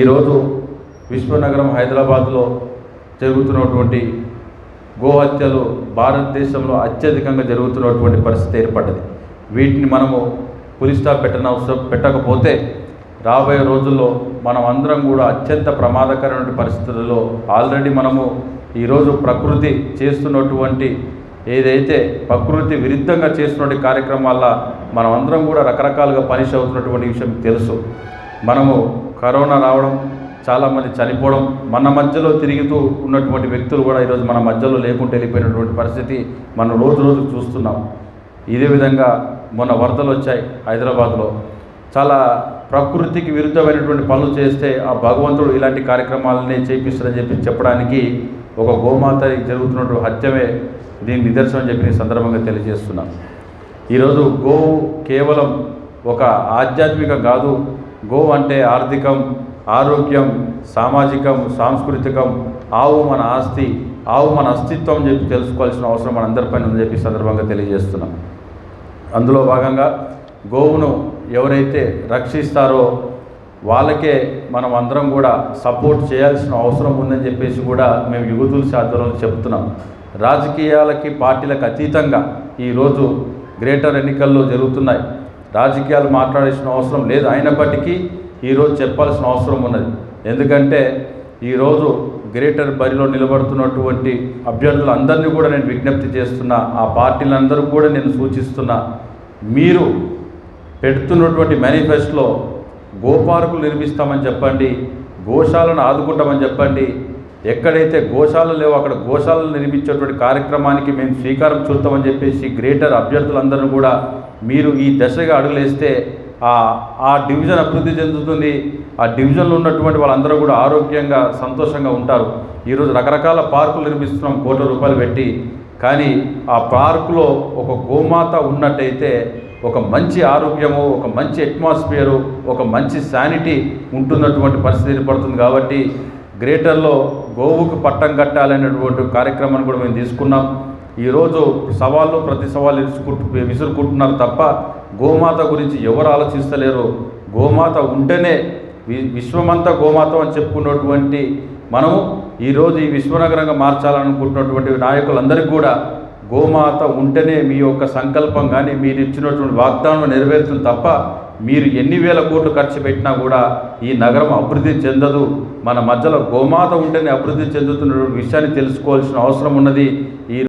ఈరోజు విశ్వనగరం హైదరాబాద్లో జరుగుతున్నటువంటి గోహత్యలు భారతదేశంలో అత్యధికంగా జరుగుతున్నటువంటి పరిస్థితి ఏర్పడ్డది. వీటిని మనము పులి స్టాప్ పెట్టనవసరం పెట్టకపోతే రాబోయే రోజుల్లో మనం అందరం కూడా అత్యంత ప్రమాదకరమైన పరిస్థితుల్లో ఆల్రెడీ మనము ఈరోజు ప్రకృతి చేస్తున్నటువంటి ఏదైతే ప్రకృతి విరుద్ధంగా చేస్తున్నటువంటి కార్యక్రమం వల్ల మనం అందరం కూడా రకరకాలుగా పనిష్ అవుతున్నటువంటి విషయం తెలుసు. మనము కరోనా రావడం చాలామంది చనిపోవడం మన మధ్యలో తిరుగుతూ ఉన్నటువంటి వ్యక్తులు కూడా ఈరోజు మన మధ్యలో లేకుండా వెళ్ళిపోయినటువంటి పరిస్థితి మనం రోజు రోజు చూస్తున్నాం. ఇదే విధంగా మొన్న వరదలు వచ్చాయి హైదరాబాద్లో. చాలా ప్రకృతికి విరుద్ధమైనటువంటి పనులు చేస్తే ఆ భగవంతుడు ఇలాంటి కార్యక్రమాలనే చేపిస్తారని చెప్పి చెప్పడానికి ఒక గోమాత జరుగుతున్నటువంటి హత్యమే దీని నిదర్శనం చెప్పి సందర్భంగా తెలియజేస్తున్నాం ఈరోజు గోవు కేవలం ఒక ఆధ్యాత్మిక కాదు గో అంటే ఆర్థికం ఆరోగ్యం సామాజికం సాంస్కృతికం ఆవు మన ఆస్తి ఆవు మన అస్తిత్వం అని చెప్పి తెలుసుకోవాల్సిన అవసరం మన అందరిపైన ఉందని చెప్పి సందర్భంగా తెలియజేస్తున్నాం. అందులో భాగంగా గోవును ఎవరైతే రక్షిస్తారో వాళ్ళకే మనం అందరం కూడా సపోర్ట్ చేయాల్సిన అవసరం ఉందని చెప్పేసి కూడా మేము యువతుల ఆధ్వర్యంలో చెప్తున్నాం. రాజకీయాలకి పార్టీలకు అతీతంగా ఈరోజు గ్రేటర్ ఎన్నికల్లో జరుగుతున్నాయి. రాజకీయాలు మాట్లాడాల్సిన అవసరం లేదు. అయినప్పటికీ ఈరోజు చెప్పాల్సిన అవసరం ఉన్నది. ఎందుకంటే ఈరోజు గ్రేటర్ బరిలో నిలబడుతున్నటువంటి అభ్యర్థులందరినీ కూడా నేను విజ్ఞప్తి చేస్తున్నా. ఆ పార్టీలందరూ కూడా నేను సూచిస్తున్నా. మీరు పెడుతున్నటువంటి మేనిఫెస్టోలో గోపార్కులు నిర్మిస్తామని చెప్పండి గోశాలను ఆదుకుంటామని చెప్పండి ఎక్కడైతే గోశాలలు లేవో అక్కడ గోశాలను నిర్మించేటువంటి కార్యక్రమానికి మేము శ్రీకారం చుడతామని చెప్పేసి గ్రేటర్ అభ్యర్థులందరూ కూడా మీరు ఈ దశగా అడుగులేస్తే ఆ ఆ డివిజన్ అభివృద్ధి చెందుతుంది. ఆ డివిజన్లో ఉన్నటువంటి వాళ్ళందరూ కూడా ఆరోగ్యంగా సంతోషంగా ఉంటారు. ఈరోజు రకరకాల పార్కులు నిర్మిస్తున్నాం కోట్ల రూపాయలు పెట్టి. కానీ ఆ పార్కులో ఒక గోమాత ఉన్నట్టయితే ఒక మంచి ఆరోగ్యము ఒక మంచి అట్మాస్ఫియరు ఒక మంచి శానిటీ ఉంటున్నటువంటి పరిస్థితి ఏర్పడుతుంది కాబట్టి గ్రేటర్లో గోవుకు పట్టం కట్టాలనేటువంటి కార్యక్రమాన్ని కూడా మేము తీసుకున్నాం. ఈరోజు సవాళ్ళు ప్రతి సవాళ్ళు విసుకుంటు విసురుకుంటున్నారు తప్ప గోమాత గురించి ఎవరు ఆలోచిస్తలేరు. గోమాత ఉంటేనే వి విశ్వమంతా గోమాత అని చెప్పుకున్నటువంటి మనము ఈరోజు ఈ విశ్వనగరంగా మార్చాలనుకుంటున్నటువంటి నాయకులందరికీ కూడా గోమాత ఉంటేనే మీ యొక్క సంకల్పం కానీ మీరు ఇచ్చినటువంటి వాగ్దానం నెరవేరుతుంది తప్ప మీరు ఎన్ని వేల కోట్లు ఖర్చు పెట్టినా కూడా ఈ నగరం అభివృద్ధి చెందదు. మన మధ్యలో గోమాత ఉంటేనే అభివృద్ధి చెందుతున్న విషయాన్ని తెలుసుకోవాల్సిన అవసరం ఉన్నది. ఈ